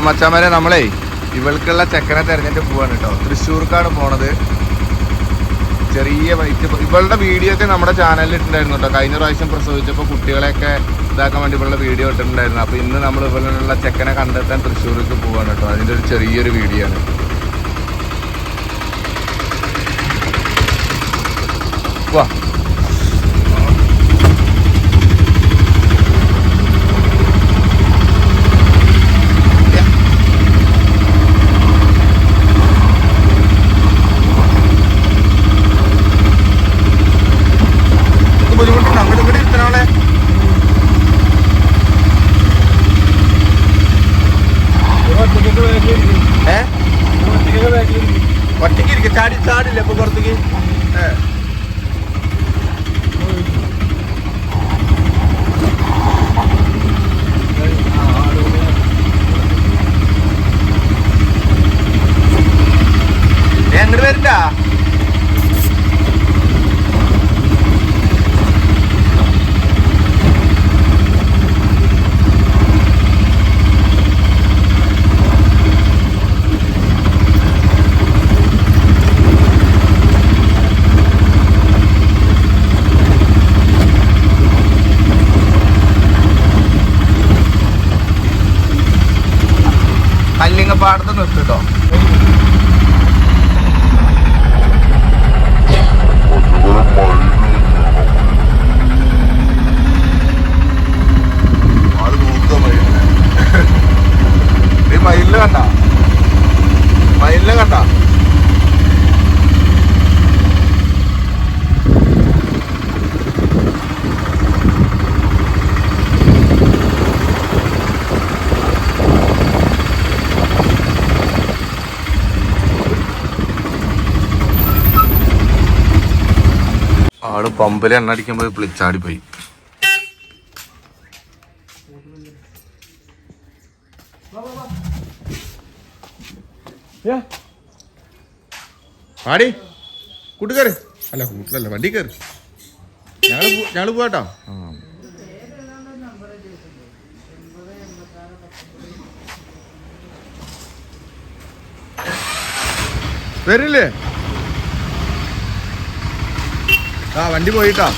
അപ്പൊ മച്ചാമാരെ നമ്മളേ ഇവൾക്കുള്ള ചെക്കനെ തിരഞ്ഞിട്ട് പോവാണ് കേട്ടോ തൃശ്ശൂർക്കാണ് പോണത്. ചെറിയ വൈറ്റ് ഇവളുടെ വീഡിയോ ഒക്കെ നമ്മുടെ ചാനലിൽ ഇട്ടുണ്ടായിരുന്നു കേട്ടോ കഴിഞ്ഞ പ്രാവശ്യം പ്രസവിച്ചപ്പോൾ കുട്ടികളെയൊക്കെ ഇതാക്കാൻ വേണ്ടി ഇവളുടെ വീഡിയോ ഇട്ടിട്ടുണ്ടായിരുന്നു. അപ്പോൾ ഇന്ന് നമ്മൾ ഇവളുള്ള ചെക്കനെ കണ്ടെത്താൻ തൃശ്ശൂർക്ക് പോവാണ് കേട്ടോ അതിന്റെ ഒരു ചെറിയൊരു വീഡിയോ ആണ്. വാ ഇത് ബുദ്ധിമുട്ടുണ്ട് അങ്ങോട്ട് ഇങ്ങോട്ട് ഇരുത്തണോളെ ഏ ഒറ്റയ്ക്ക് ഇരിക്കും ചാടി ചാടില്ല ഇപ്പൊ പുറത്തേക്ക് ഏ ഏ, അങ്ങോട്ട് വരണ്ട നിർത്തിട്ടോ ആൾ നോക്കുക മയിലിനെ. ഈ മയിലിനെ കണ്ട മയിലിനെ കണ്ട ആൾ പമ്പിൽ എണ്ണ അടിക്കുമ്പോ വിളിച്ചാടി പോയി ആടി കൂട്ട് കയറി അല്ല കൂട്ടിലല്ല വണ്ടി കയറി ഞങ്ങൾ പോവാട്ടോ. വരില്ലേ? ആ വണ്ടി പോയിട്ടാ.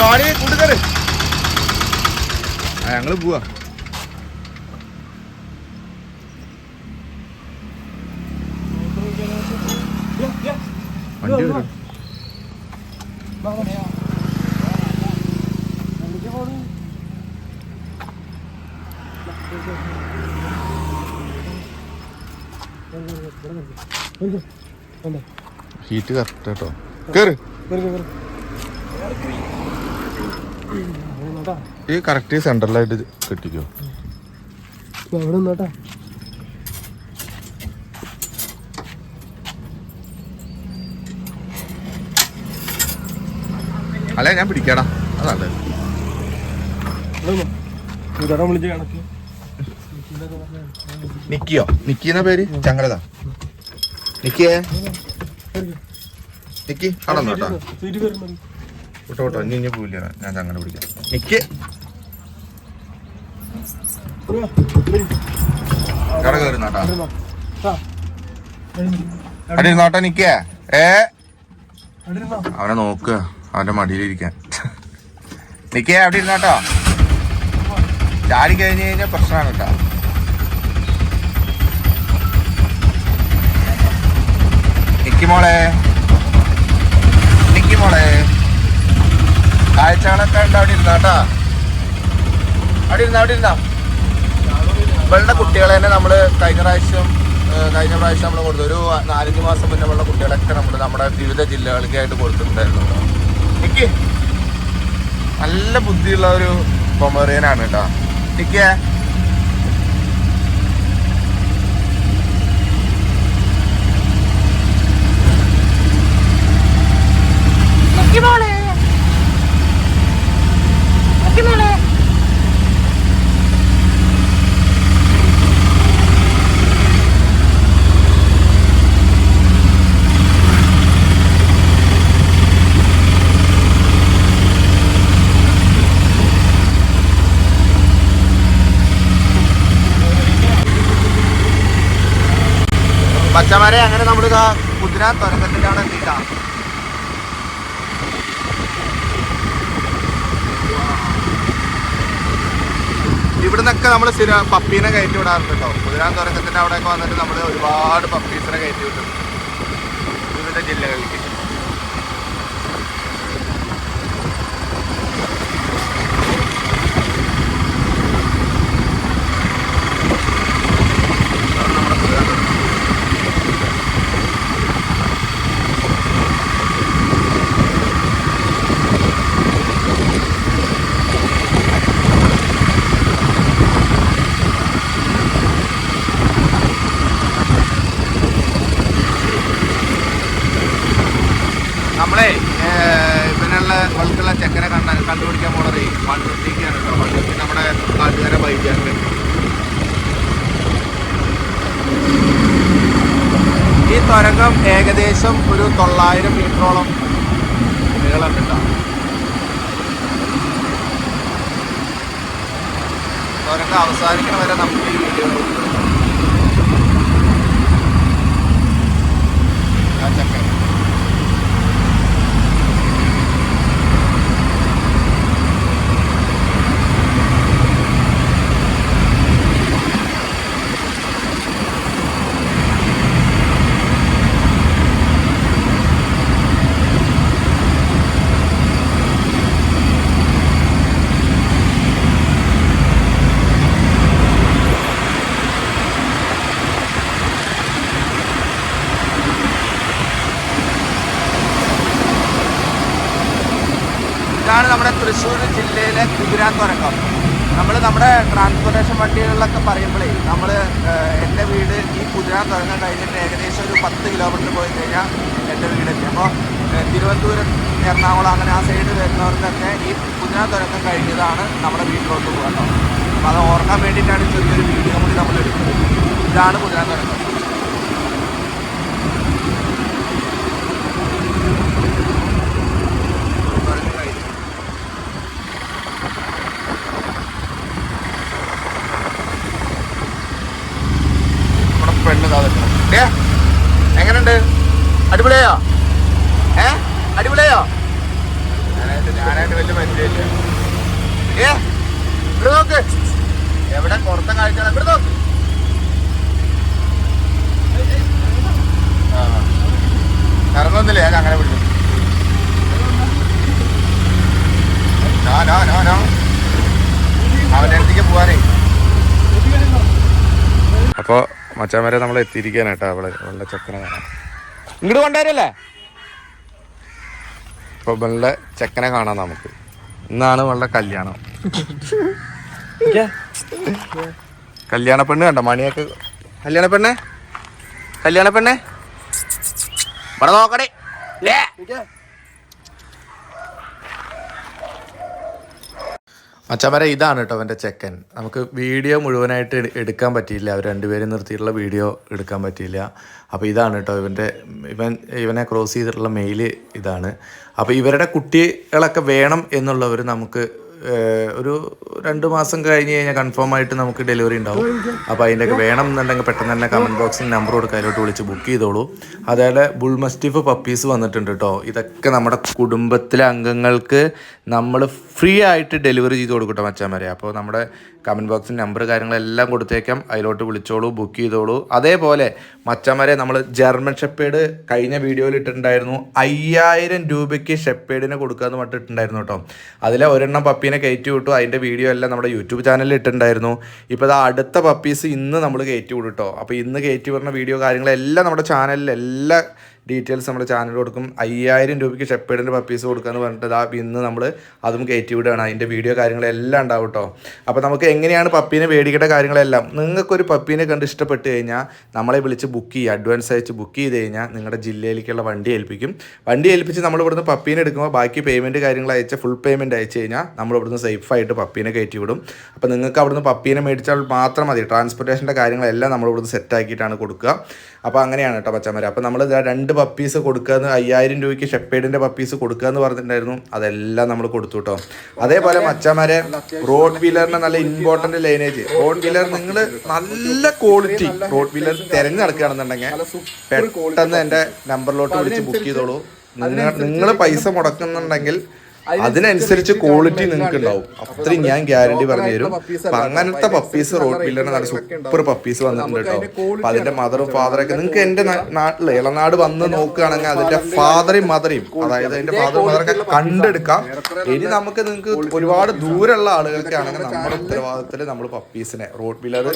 വാടി കൂട്ടുകാര്. ആ ഞങ്ങൾ പോവാ. വണ്ടി വരും. ഹീറ്റ് കറക്റ്റ് കേട്ടോ കേറ്. ഈ കറക്റ്റ് സെൻട്രലായിട്ട് കെട്ടിക്കോ. അവിടെ നിന്നോട്ടാ അല്ല ഞാൻ പിടിക്കാടാ. അതല്ല നിക്കിയോ? നിക്കിന്ന പേര്? ചങ്ങലതാ. നിക്കിയേ? നിക്കി അവിടെ കേട്ടോ. വിട്ടോ വിട്ടോ. ഇനി ഇനി പോയില്ല ഞാൻ അങ്ങനെ പിടിക്കാം. നിക്ക്. കട കയറി നോട്ടാ. അടി നോട്ടാ നിക്കേ. ഏ? അവനെ നോക്കുക അവന്റെ മടിയിലിരിക്കാൻ. നിക്കേ അവിടെ ഇരുന്നാട്ടോ. ചാടി കഴിഞ്ഞ് കഴിഞ്ഞാൽ പ്രശ്നമാണ് കേട്ടോ. നിക്കി മോളെ. കാഴ്ചകളൊക്കെ ഉണ്ട് അവിടെ ഇരുന്നാട്ടാ അവിടെ ഇരുന്ന അവിടെ ഇരുന്ന. ഇവളുടെ കുട്ടികളെ തന്നെ നമ്മൾ കഴിഞ്ഞ പ്രാവശ്യം കഴിഞ്ഞ പ്രാവശ്യം നമ്മൾ കൊടുത്തു. ഒരു നാലഞ്ച് മാസം മുന്നേ ഉള്ള കുട്ടികളൊക്കെ നമ്മൾ നമ്മുടെ വിവിധ ജില്ലകൾക്കായിട്ട് കൊടുത്തിട്ടുണ്ടായിരുന്നു നിക്കി. നല്ല ബുദ്ധിയുള്ള ഒരു കൊമറിയനാണ് കേട്ടോ നിക്കേ മച്ചമാരെ അങ്ങനെ നമ്മൾ കുതിര തുരങ്കത്തിലാണ് അവിടെ എത്തിയിട്ടാണ് ഇവിടുന്നൊക്കെ നമ്മൾ സ്ഥിര പപ്പീനെ കയറ്റി വിടാറുണ്ട് കേട്ടോ. കുതിരാൻ തുരങ്കത്തിന്റെ അവിടെയൊക്കെ വന്നിട്ട് നമ്മൾ ഒരുപാട് പപ്പീസിനെ കയറ്റി വിട്ടിട്ടുണ്ട് വിവിധ ജില്ലകളിലേക്ക് ഇതാണ് നമ്മുടെ കുതിരാൻ തുരങ്കം. നമ്മളെ ഇവനുള്ള വൾക്കുള്ള ചെക്കനെ കണ്ട കണ്ടുപിടിക്കാൻ പോണത് ഫിഫ്റ്റിക്കാണ് കേട്ടോ ഫിഫ്റ്റി നമ്മുടെ നാട്ടുകാരെ ബൈക്കാണ് ഈ തുരങ്കം ഏകദേശം ഒരു തൊള്ളായിരം മീറ്ററോളം നീളം കിട്ടാം തുരങ്കം അവസാനിക്കണ വരെ നമുക്ക് ഈ വീഡിയോ ആ ഇതാണ് നമ്മുടെ തൃശ്ശൂർ ജില്ലയിലെ കുതിരാത്തുരക്കം നമ്മൾ നമ്മുടെ ട്രാൻസ്പോർട്ടേഷൻ വണ്ടികളിലൊക്കെ പറയുമ്പോഴേ നമ്മൾ എന്റെ വീട് ഈ കുതിരാത്തുരക്കം കഴിഞ്ഞിട്ട് ഏകദേശം ഒരു പത്ത് കിലോമീറ്റർ പോയി കഴിഞ്ഞാൽ എന്റെ വീടെത്തി. അപ്പോൾ തിരുവനന്തപുരം എറണാകുളം അങ്ങനെ ആ സൈഡ് വരുന്നവർക്കൊക്കെ ഈ കുതിരാത്തുരക്കം കഴിഞ്ഞതാണ് നമ്മുടെ വീട്ടിലോട്ട് പോകുക അപ്പോൾ അത് ഓർക്കാൻ വേണ്ടിയിട്ടാണ് ചെറിയൊരു വീഡിയോ കൂടി നമ്മൾ എടുക്കുന്നത് ഇതാണ് കുതിരാത്തുരങ്കം നമ്മുടെ കാതക്കണം താഴെ എങ്ങനെയുണ്ട് അടിപൊളിയായോ? ഏ? അടിപൊളിയായോ? ഞാനായിട്ട് വലിയ പരിചയമില്ല. ഏ എവിടെ പുറത്തെ കാഴ്ച ഇവിടെ നോക്ക്. ആ ഇറങ്ങുന്നില്ല ഞാൻ അങ്ങനെ വിളിച്ചു അപ്പോൾ മച്ചാൻ വരെ നമ്മൾ എത്തിയിരിക്കാനായിട്ടാ അവൾ. വെള്ള ചെക്കനെ കാണാൻ. ഇങ്ങോട്ട് കൊണ്ടുവരല്ലേ? അപ്പോൾ വെള്ള ചെക്കനെ കാണാം നമുക്ക്. ഇന്നാണ് വെള്ള കല്യാണം. കല്യാണ പെണ്ണ് കണ്ട? മണിയൊക്കെ കല്യാണ പെണ്ണേ? കല്യാണ പെണ്ണേ? ഇവിടെ നോക്കടേ. മച്ചാമര ഇതാണ് കേട്ടോ അവന്റെ ചെക്കൻ. നമുക്ക് വീഡിയോ മുഴുവനായിട്ട് എടുക്കാൻ പറ്റിയില്ല. അവർ രണ്ടുപേരും നിർത്തിയിട്ടുള്ള വീഡിയോ എടുക്കാൻ പറ്റിയില്ല. അപ്പോൾ ഇതാണ് കേട്ടോ ഇവന്റെ ഇവൻ ഇവനെ ക്രോസ് ചെയ്തിട്ടുള്ള മെയിൽ ഇതാണ്. അപ്പോൾ ഇവരുടെ കുട്ടികളൊക്കെ വേണം എന്നുള്ളവർ നമുക്ക് ഒരു രണ്ട് മാസം കഴിഞ്ഞ് കഴിഞ്ഞാൽ കൺഫേം ആയിട്ട് നമുക്ക് ഡെലിവറി ഉണ്ടാവും. അപ്പോൾ അതിന്റെയൊക്കെ വേണം എന്നുണ്ടെങ്കിൽ പെട്ടെന്ന് തന്നെ കമന്റ് ബോക്സിൽ നമ്പർ കൊടുക്കുക അതിലോട്ട് വിളിച്ച് ബുക്ക് ചെയ്തോളൂ. അതേപോലെ ബുൾമസ്റ്റിഫ് പപ്പീസ് വന്നിട്ടുണ്ട് കേട്ടോ ഇതൊക്കെ നമ്മുടെ കുടുംബത്തിലെ അംഗങ്ങൾക്ക് നമ്മൾ ഫ്രീ ആയിട്ട് ഡെലിവറി ചെയ്ത് കൊടുക്കട്ടെ മച്ചാന്മാരെ. അപ്പോൾ നമ്മുടെ കമന്റ് ബോക്സിൽ നമ്പർ കാര്യങ്ങളെല്ലാം കൊടുത്തേക്കാം. അതിലോട്ട് വിളിച്ചോളൂ ബുക്ക് ചെയ്തോളൂ. അതേപോലെ മച്ചാന്മാരെ നമ്മൾ ജർമ്മൻ ഷെപ്പേഡ് കഴിഞ്ഞ വീഡിയോയിൽ ഇട്ടിട്ടുണ്ടായിരുന്നു. അയ്യായിരം രൂപയ്ക്ക് ഷെപ്പേഡിനെ കൊടുക്കാമെന്ന് പറഞ്ഞിട്ടുണ്ടായിരുന്നു കേട്ടോ. അതിലെ ഒരെണ്ണം പപ്പീനെ കയറ്റി വിട്ടു. അതിന്റെ വീഡിയോ എല്ലാം നമ്മുടെ യൂട്യൂബ് ചാനലിൽ ഇട്ടിട്ടുണ്ടായിരുന്നു. ഇപ്പോൾ അടുത്ത പപ്പീസ് ഇന്ന് നമ്മൾ കയറ്റി വിടും കേട്ടോ. അപ്പോൾ ഇന്ന് കയറ്റി വിടുന്ന വീഡിയോ കാര്യങ്ങളെല്ലാം നമ്മുടെ ചാനലിൽ എല്ലാ ഡീറ്റെയിൽസ് നമ്മുടെ ചാനൽ കൊടുക്കും. അയ്യായിരം രൂപയ്ക്ക് ഷെപ്പേഡിന്റെ പപ്പീസ് കൊടുക്കാമെന്ന് പറഞ്ഞിട്ട് ആ ഇന്ന് നമ്മൾ അതും കയറ്റി വിടുകയാണ്. അതിന്റെ വീഡിയോ കാര്യങ്ങളെല്ലാം ഉണ്ടാവും കേട്ടോ. അപ്പോൾ നമുക്ക് എങ്ങനെയാണ് പപ്പീനെ മേടിക്കേണ്ട കാര്യങ്ങളെല്ലാം നിങ്ങൾക്കൊരു പപ്പീനെ കണ്ട് ഇഷ്ടപ്പെട്ട് കഴിഞ്ഞാൽ നമ്മളെ വിളിച്ച് ബുക്ക് ചെയ്യുക. അഡ്വാൻസ് അയച്ച് ബുക്ക് ചെയ്ത് കഴിഞ്ഞാൽ നിങ്ങളുടെ ജില്ലയിലേക്കുള്ള വണ്ടി ഏൽപ്പിക്കും. വണ്ടി ഏൽപ്പിച്ച് നമ്മൾ ഇവിടുന്ന് പപ്പീനെ എടുക്കുമ്പോൾ ബാക്കി പേയ്മെന്റ് കാര്യങ്ങൾ അയച്ച് ഫുൾ പേയ്മെന്റ് അയച്ചു കഴിഞ്ഞാൽ നമ്മൾ ഇവിടുന്ന് സേഫായിട്ട് പപ്പീനെ കയറ്റി വിടും. അപ്പോൾ നിങ്ങൾക്ക് അവിടുന്ന് പപ്പീനെ മേടിച്ചാൽ മാത്രം മതി. ട്രാൻസ്പോർട്ടേഷന്റെ കാര്യങ്ങളെല്ലാം നമ്മൾ ഇവിടുന്ന് സെറ്റ് ആക്കിയിട്ടാണ് കൊടുക്കുക. അപ്പോൾ അങ്ങനെയാണ് കേട്ടോ പച്ചമര. അപ്പോൾ നമ്മൾ രണ്ട് പപ്പീസ് കൊടുക്കാന്ന് അയ്യായിരം രൂപയ്ക്ക് ഷെപ്പേഡിന്റെ പപ്പീസ് കൊടുക്കാന്ന് പറഞ്ഞിട്ടുണ്ടായിരുന്നു. അതെല്ലാം നമ്മൾ കൊടുത്തു കേട്ടോ. അതേപോലെ മച്ചമാരെ റോഡ് വീലറിന്റെ നല്ല ഇമ്പോർട്ടന്റ് ലൈനേജ് റോഡ് വീലർ നിങ്ങൾ നല്ല ക്വാളിറ്റി റോഡ് വീലർ തിരഞ്ഞു നടക്കുകയാണെന്നുണ്ടെങ്കിൽ പെട്ടെന്ന് എന്റെ നമ്പറിലോട്ട് വിളിച്ച് ബുക്ക് ചെയ്തോളൂ. നിങ്ങൾ പൈസ മുടക്കുന്നുണ്ടെങ്കിൽ അതിനനുസരിച്ച് ക്വാളിറ്റി നിങ്ങൾക്ക് ഉണ്ടാവും അത്രയും ഞാൻ ഗ്യാരണ്ടി പറഞ്ഞു തരും അങ്ങനത്തെ പപ്പീസ് റോഡ് പില്ലറിന് നല്ല സൂപ്പർ പപ്പീസ് വന്നിട്ടുണ്ട് കേട്ടോ. അപ്പൊ അതിന്റെ മദറും ഫാദറും ഒക്കെ നിങ്ങൾക്ക് എന്റെ നാട്ടിൽ ഇളനാട് വന്ന് നോക്കുകയാണെങ്കിൽ അതിന്റെ ഫാദറും മദറേയും അതായത് അതിന്റെ ഫാദറും മദറൊക്കെ കണ്ടെടുക്കാം. ഇനി നമുക്ക് നിങ്ങൾക്ക് ഒരുപാട് ദൂരമുള്ള ആളുകൾക്ക് ആണെങ്കിൽ നമ്മുടെ ഉത്തരവാദിത്തത്തിൽ നമ്മൾ പപ്പീസിനെ റോഡ് ബില്ലർ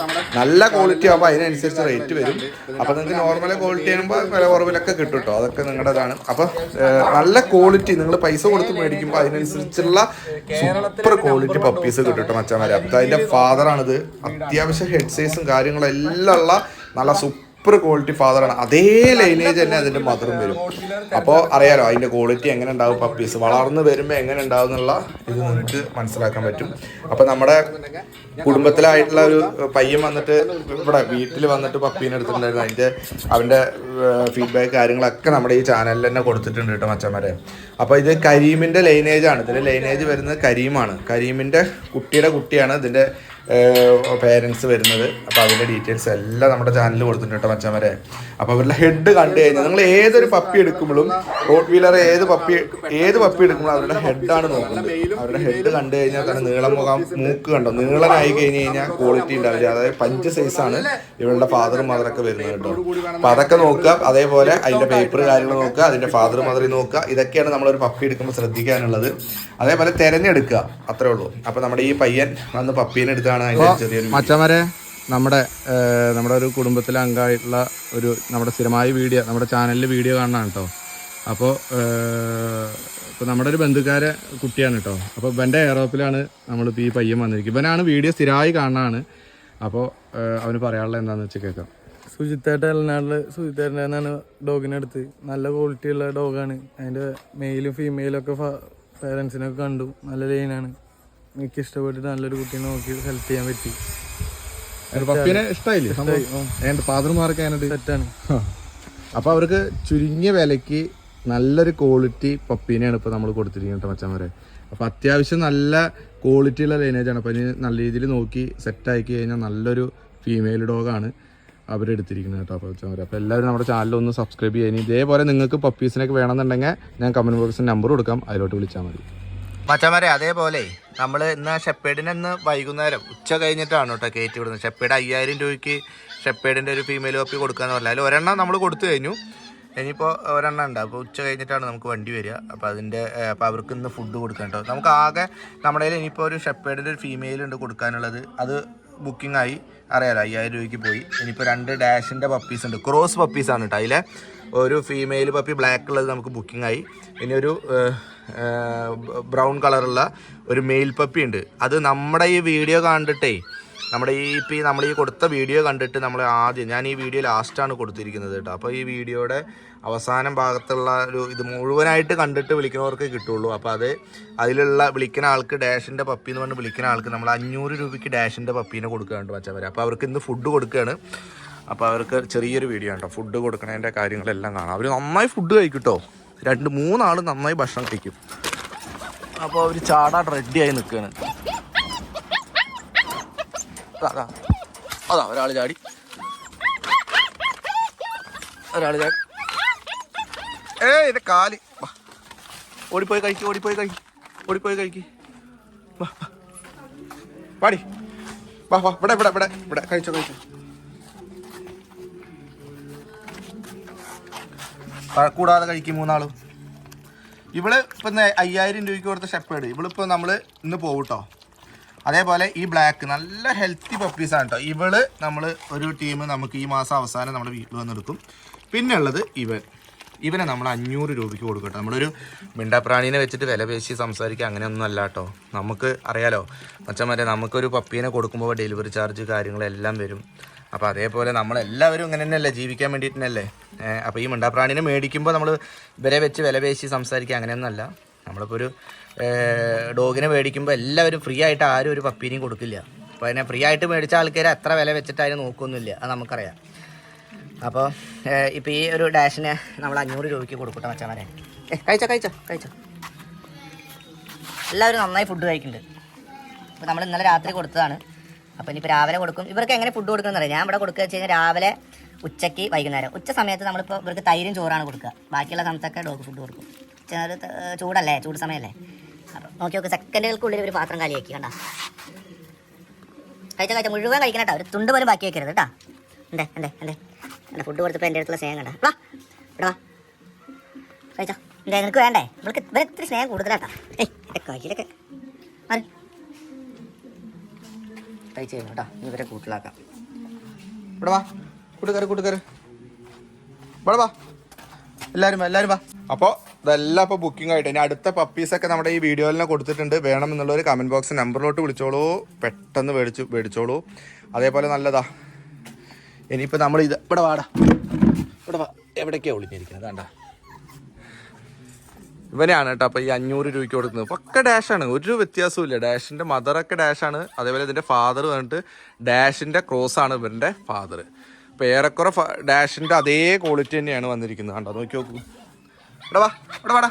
നല്ല ക്വാളിറ്റി ആകുമ്പോൾ അതിനനുസരിച്ച് റേറ്റ് വരും. അപ്പൊ നിങ്ങൾക്ക് നോർമൽ ക്വാളിറ്റി ആകുമ്പോൾ വില കുറവിലൊക്കെ കിട്ടും കേട്ടോ. അതൊക്കെ നിങ്ങളുടേതാണ്. അപ്പൊ നല്ല ക്വാളിറ്റി നിങ്ങൾ പൈസ കൊടുത്ത് മേടിക്കുമ്പോൾ അതിനനുസരിച്ചുള്ള സൂപ്പർ ക്വാളിറ്റി പപ്പീസ് കിട്ടും കേട്ടോ മച്ചാമാരെ അപ്പൊ അതിന്റെ ഫാദറാണിത് അത്യാവശ്യം ഹെഡ് സൈസും കാര്യങ്ങളും എല്ലാം ഉള്ള നല്ല സൂപ്പർ ക്വാളിറ്റി ഫാദറാണ് അതേ ലൈനേജ് തന്നെ അതിന്റെ മദറും വരും. അപ്പോൾ അറിയാലോ അതിന്റെ ക്വാളിറ്റി എങ്ങനെ ഉണ്ടാവും പപ്പീസ് വളർന്ന് വരുമ്പോൾ എങ്ങനെ ഉണ്ടാവും എന്നുള്ള ഇത് നിങ്ങൾക്ക് മനസ്സിലാക്കാൻ പറ്റും. അപ്പൊ നമ്മുടെ കുടുംബത്തിലായിട്ടുള്ള ഒരു പയ്യൻ വന്നിട്ട് ഇവിടെ വീട്ടിൽ വന്നിട്ട് പപ്പീനെ എടുത്തിട്ടുണ്ടായിരുന്നു. അതിന്റെ അവന്റെ ഫീഡ്ബാക്ക് കാര്യങ്ങളൊക്കെ നമ്മുടെ ഈ ചാനലിൽ തന്നെ കൊടുത്തിട്ടുണ്ട് കേട്ടോ മച്ചന്മാരെ. അപ്പോൾ ഇത് കരീമിന്റെ ലൈനേജ് ആണ്. ഇതിന്റെ ലൈനേജ് വരുന്നത് കരീമാണ്. കരീമിന്റെ കുട്ടിയുടെ കുട്ടിയാണ്. ഇതിന്റെ പേരൻസ് വരുന്നത്. അപ്പോൾ അതിന്റെ ഡീറ്റെയിൽസ് എല്ലാം നമ്മുടെ ചാനലിൽ കൊടുത്തിട്ടുണ്ട് കേട്ടോ മച്ചന്മാരെ അപ്പോൾ അവരുടെ ഹെഡ് കണ്ടു കഴിഞ്ഞാൽ നിങ്ങൾ ഏതൊരു പപ്പി എടുക്കുമ്പോഴും റോഡ് വീലർ ഏത് പപ്പി ഏത് പപ്പി എടുക്കുമ്പോഴും അവരുടെ ഹെഡാണ് നോക്കുന്നത്. അവരുടെ ഹെഡ് കണ്ടു കഴിഞ്ഞാൽ തന്നെ നീളം മുഖം മൂക്ക് കണ്ടോ? നീളനായി കഴിഞ്ഞ് കഴിഞ്ഞാൽ ക്വാളിറ്റി ഉണ്ടാവില്ല. അതായത് പഞ്ച് സൈസാണ് ഇവരുടെ ഫാദറും മദറൊക്കെ വരുന്നത് കേട്ടോ. അപ്പൊ അതൊക്കെ നോക്കുക. അതേപോലെ അതിന്റെ പേപ്പർ കാര്യങ്ങൾ നോക്കുക. അതിന്റെ ഫാദർ മദറി നോക്കുക. ഇതൊക്കെയാണ് നമ്മളൊരു പപ്പി എടുക്കുമ്പോൾ ശ്രദ്ധിക്കാനുള്ളത്. അതേപോലെ തിരഞ്ഞെടുക്കുക. അത്രേ ഉള്ളൂ. അപ്പൊ നമ്മുടെ ഈ പയ്യൻ വന്ന് പപ്പീനെ അതിന്റെ ചെറിയൊരു മച്ചമാരെ നമ്മുടെ നമ്മുടെ ഒരു കുടുംബത്തിലെ അംഗമായിട്ടുള്ള ഒരു നമ്മുടെ സ്ഥിരമായ വീഡിയോ നമ്മുടെ ചാനലിൽ വീഡിയോ കാണാൻ കേട്ടോ അപ്പോൾ ഇപ്പോൾ നമ്മുടെ ഒരു ബന്ധുക്കാരെ കുട്ടിയാണ് കേട്ടോ അപ്പോൾ ഇവന്റെ എയറോപ്പിലാണ് നമ്മളിപ്പോൾ ഈ പയ്യൻ വന്നിരിക്കുന്നത്. ഇവനാണ് വീഡിയോ സ്ഥിരമായി കാണാനാണ് അപ്പോൾ അവന് പറയാനുള്ളത് എന്താണെന്ന് വെച്ച് കേൾക്കാം. സുജിത്തേട്ടന്റെ നിന്നാണ് ഡോഗിനെ അടുത്ത് നല്ല ക്വാളിറ്റി ഉള്ള ഡോഗാണ് അതിന്റെ മെയിലും ഫീമെയിലും ഒക്കെ പേരൻസിനൊക്കെ കണ്ടു. നല്ല ലൈനാണ് എനിക്ക് ഇഷ്ടപ്പെട്ട് നല്ലൊരു കുട്ടീനെ നോക്കി സെലക്ട് ചെയ്യാൻ പറ്റി. പപ്പിനെ ഇഷ്ടമായില്ലേ സെറ്റാണ് അപ്പോൾ അവർക്ക് ചുരുങ്ങിയ വിലക്ക് നല്ലൊരു ക്വാളിറ്റി പപ്പീനെയാണ് ഇപ്പോൾ നമ്മൾ കൊടുത്തിരിക്കുന്നത് മച്ചാമാരെ അപ്പോൾ അത്യാവശ്യം നല്ല ക്വാളിറ്റി ഉള്ള ലൈനേജ് ആണ്. അപ്പോൾ ഇനി നല്ല രീതിയിൽ നോക്കി സെറ്റ് ആക്കി കഴിഞ്ഞാൽ നല്ലൊരു ഫീമെയിൽ ഡോഗാണ് അവരെടുത്തിരിക്കുന്നത് കേട്ടോ അപ്പോൾ മച്ചാമാരെ അപ്പോൾ എല്ലാവരും നമ്മുടെ ചാനൽ ഒന്ന് സബ്സ്ക്രൈബ് ചെയ്യാൻ. ഇതേപോലെ നിങ്ങൾക്ക് പപ്പീസിനൊക്കെ വേണമെന്നുണ്ടെങ്കിൽ ഞാൻ കമന്റ് ബോക്സിൽ നമ്പർ കൊടുക്കാം. അതിലോട്ട് വിളിച്ചാൽ മതി. മച്ചന്മാരെ അതേപോലെ നമ്മൾ ഇന്ന് ഷെപ്പേഡിനെ ഇന്ന് വൈകുന്നേരം ഉച്ച കഴിഞ്ഞിട്ടാണ് കേട്ടോ കയറ്റി വിടുന്നത്. ഷെപ്പേഡ് അയ്യായിരം രൂപയ്ക്ക് ഷെപ്പേഡിന്റെ ഒരു ഫീമെയിൽ കോപ്പി കൊടുക്കാന്ന് പറഞ്ഞാൽ ഒരെണ്ണം നമ്മൾ കൊടുത്തു കഴിഞ്ഞു. ഇനിയിപ്പോൾ ഒരെണ്ണം ഉണ്ട്. അപ്പോൾ ഉച്ച കഴിഞ്ഞിട്ടാണ് നമുക്ക് വണ്ടി വരിക. അപ്പോൾ അതിന്റെ അപ്പോൾ അവർക്ക് ഇന്ന് ഫുഡ് കൊടുക്കാൻ കേട്ടോ. നമുക്ക് ആകെ നമ്മുടെ കയ്യിൽ ഇനിയിപ്പോൾ ഒരു ഷെപ്പേഡിന്റെ ഒരു ഫീമെയിൽ ഉണ്ട് കൊടുക്കാനുള്ളത്. അത് ബുക്കിംഗ് ആയി. അറിയാലോ അയ്യായിരം രൂപയ്ക്ക് പോയി. ഇനിയിപ്പോൾ രണ്ട് ഡാഷിന്റെ പപ്പീസ് ഉണ്ട്. ക്രോസ് ആണ് കേട്ടോ അതിലെ. ഒരു ഫീമെയിൽ പപ്പി ബ്ലാക്ക് ഉള്ളത് നമുക്ക് ബുക്കിംഗ് ആയി. ഇനി ഒരു ബ്രൗൺ കളറുള്ള ഒരു മെയിൽ പപ്പി ഉണ്ട്. അത് നമ്മുടെ ഈ വീഡിയോ കണ്ടിട്ടേ നമ്മുടെ ഈ ഇപ്പം ഈ നമ്മൾ ഈ കൊടുത്ത വീഡിയോ കണ്ടിട്ട് നമ്മൾ ആദ്യം ഞാൻ ഈ വീഡിയോ ലാസ്റ്റാണ് കൊടുത്തിരിക്കുന്നത് കേട്ടോ. അപ്പോൾ ഈ വീഡിയോയുടെ അവസാനം ഭാഗത്തുള്ള ഒരു ഇത് മുഴുവനായിട്ട് കണ്ടിട്ട് വിളിക്കുന്നവർക്ക് കിട്ടുള്ളൂ. അപ്പോൾ അത് അതിലുള്ള വിളിക്കുന്ന ആൾക്ക് ഡാഷിന്റെ പപ്പി എന്ന് പറഞ്ഞ് വിളിക്കുന്ന ആൾക്ക് നമ്മൾ അഞ്ഞൂറ് രൂപയ്ക്ക് ഡാഷിന്റെ പപ്പീനെ കൊടുക്കുകയാണ് വച്ചവരെ അപ്പോൾ അവർക്ക് ഇന്ന് ഫുഡ് കൊടുക്കുകയാണ് അപ്പോൾ അവർക്ക് ചെറിയൊരു വീഡിയോ കേട്ടോ. ഫുഡ് കൊടുക്കണതിന്റെ കാര്യങ്ങളെല്ലാം കാണാം. അവർ നന്നായി ഫുഡ് കഴിക്കും രണ്ട് മൂന്നാൾ നന്നായി ഭക്ഷണം കഴിക്കും. അപ്പോൾ അവർ ചാടാൻ റെഡിയായി നിൽക്കുകയാണ് അതാ അതാ ഒരാൾ ചാടി. ഒരാൾ ചാടി. ഏ ഇത് കാൽ. ഓടിപ്പോയി കഴിക്ക് ഓടിപ്പോയി കഴിക്ക് ഓടിപ്പോയി കഴിക്ക്. വാ വാ. പാടി വാ വാ ഇവിടെ ഇവിടെ ഇവിടെ ഇവിടെ. കഴിച്ചോ കഴിച്ചോ. കൂടാതെ കഴിക്കും മൂന്നാളും. ഇവൾ ഇപ്പൊ അയ്യായിരം രൂപയ്ക്ക് കൊടുത്ത ഷെപ്പേഡ്. ഇവളിപ്പോ നമ്മൾ ഇന്ന് പോവുട്ടോ. അതേപോലെ ഈ ബ്ലാക്ക് നല്ല ഹെൽത്തി പപ്പീസാണ് കേട്ടോ ഇവൾ നമ്മൾ ഒരു ടീം നമുക്ക് ഈ മാസം അവസാനം നമ്മുടെ വീട്ടിൽ വന്നെടുക്കും. പിന്നെ ഉള്ളത് ഇവൻ. ഇവനെ നമ്മൾ അഞ്ഞൂറ് രൂപയ്ക്ക് കൊടുക്കട്ടെ നമ്മളൊരു മിണ്ടാപ്രാണീനെ വെച്ചിട്ട് വില പേശി സംസാരിക്കുക അങ്ങനെയൊന്നും അല്ല കേട്ടോ നമുക്ക് അറിയാലോ മച്ചന്മാരെ നമുക്കൊരു പപ്പീനെ കൊടുക്കുമ്പോൾ ഡെലിവറി ചാർജ് കാര്യങ്ങളെല്ലാം വരും. അപ്പോൾ അതേപോലെ നമ്മളെല്ലാവരും ഇങ്ങനെ തന്നെയല്ലേ ജീവിക്കാൻ വേണ്ടിയിട്ട് അപ്പോൾ ഈ മിണ്ടാപ്രാണീനെ മേടിക്കുമ്പോൾ നമ്മൾ ഇവരെ വെച്ച് വില പേശി സംസാരിക്കുക അങ്ങനെയൊന്നുമല്ല നമ്മളിപ്പോൾ ഒരു ഡോഗിനെ മേടിക്കുമ്പോൾ എല്ലാവരും ഫ്രീ ആയിട്ട് ആരും ഒരു പപ്പീനെയും കൊടുക്കില്ല. അപ്പോൾ അതിനെ ഫ്രീ ആയിട്ട് മേടിച്ച ആൾക്കാർ എത്ര വില വെച്ചിട്ട് അതിനെ നോക്കൊന്നുമില്ല അത് നമുക്കറിയാം. അപ്പോൾ ഇപ്പോൾ ഈ ഒരു ഡാഷിന് നമ്മൾ അഞ്ഞൂറ് രൂപയ്ക്ക് കൊടുക്കട്ടെ മച്ചാമാരെ. കഴിച്ചോ കഴിച്ചോ കഴിച്ചോ. എല്ലാവരും നന്നായി ഫുഡ് കഴിക്കുന്നുണ്ട്. അപ്പോൾ നമ്മൾ ഇന്നലെ രാത്രി കൊടുത്തതാണ്. അപ്പോൾ ഇനിയിപ്പോൾ രാവിലെ കൊടുക്കും. ഇവർക്ക് എങ്ങനെ ഫുഡ് കൊടുക്കുന്നത് അറിയാം. ഞാൻ ഇവിടെ കൊടുക്കുക വെച്ച് കഴിഞ്ഞാൽ രാവിലെ ഉച്ചയ്ക്ക് വൈകുന്നേരം. ഉച്ച സമയത്ത് നമ്മളിപ്പോൾ ഇവർക്ക് തൈരും ചോറാണ് കൊടുക്കുക ബാക്കിയുള്ള സമയത്തൊക്കെ ഡോഗ് ഫുഡ് കൊടുക്കും. ചിലത് ചൂടല്ലേ? ചൂട് സമയമല്ലേ നോക്കി നോക്ക് സെക്കൻഡുകൾക്കുള്ളിൽ ഒരു പാത്രം കാലിയാക്കി കണ്ട? കഴിച്ച കഴിച്ച മുഴുവൻ കഴിക്കണം കേട്ടോ. ഒരു തുണ്ട് പോലും ബാക്കി വെക്കരുത് കേട്ടോ. എന്തേ എന്തേ എന്തേ? എന്നെ ഫുഡ് കൊടുത്തപ്പോൾ എന്റെ അടുത്തുള്ള സ്നേഹം കണ്ട? വാ ഇവിടെ വാ. കഴിച്ചോ. എന്തേ നിനക്ക് വേണ്ടേ? ഇവൾക്ക് ഇവരെ ഇത്തിരി സ്നേഹം കൂടുതലാട്ടോ ഏയ് കഴിച്ച് കഴിഞ്ഞു കേട്ടോ. ഇവരെ കൂട്ടിലാക്കാം. ഇവിടെ വാ. കൂട്ടുകാര് കൂട്ടുകാര്. ഇവിടെ വാ. എല്ലാവരും എല്ലാരും വാ. അപ്പോൾ ഇതെല്ലാം ഇപ്പോൾ ബുക്കിംഗ് ആയിട്ട്. ഇനി അടുത്ത പപ്പീസൊക്കെ നമ്മുടെ ഈ വീഡിയോയിൽ തന്നെ കൊടുത്തിട്ടുണ്ട്. വേണം എന്നുള്ള ഒരു കമന്റ് ബോക്സ് നമ്പറിലോട്ട് വിളിച്ചോളൂ. പെട്ടെന്ന് മേടിച്ചു മേടിച്ചോളൂ. അതേപോലെ നല്ലതാ. ഇനിയിപ്പോൾ നമ്മൾ ഇത് ഇവിടെ വാടാ. ഇവിടെ വാ. എവിടേക്കാണ് ഒളിഞ്ഞിരിക്കുന്നത്? വേണ്ട ഇവനെയാണ് കേട്ടോ അപ്പോൾ ഈ അഞ്ഞൂറ് രൂപയ്ക്ക് കൊടുക്കുന്നത്. ഒക്കെ ഡാഷാണ് ഒരു വ്യത്യാസവും ഇല്ല ഡാഷിന്റെ മദറൊക്കെ ഡാഷാണ് അതേപോലെ ഇതിന്റെ ഫാദർ വന്നിട്ട് ഡാഷിന്റെ ക്രോസ് ആണ് ഇവരുടെ ഫാദർ അപ്പോൾ ഏറെക്കുറെ ഡാഷിന്റെ അതേ ക്വാളിറ്റി തന്നെയാണ് വന്നിരിക്കുന്നത് കണ്ടോ? നോക്കി നോക്കൂ. ഇവിടെ വാ ഇവിടെ വാടാ.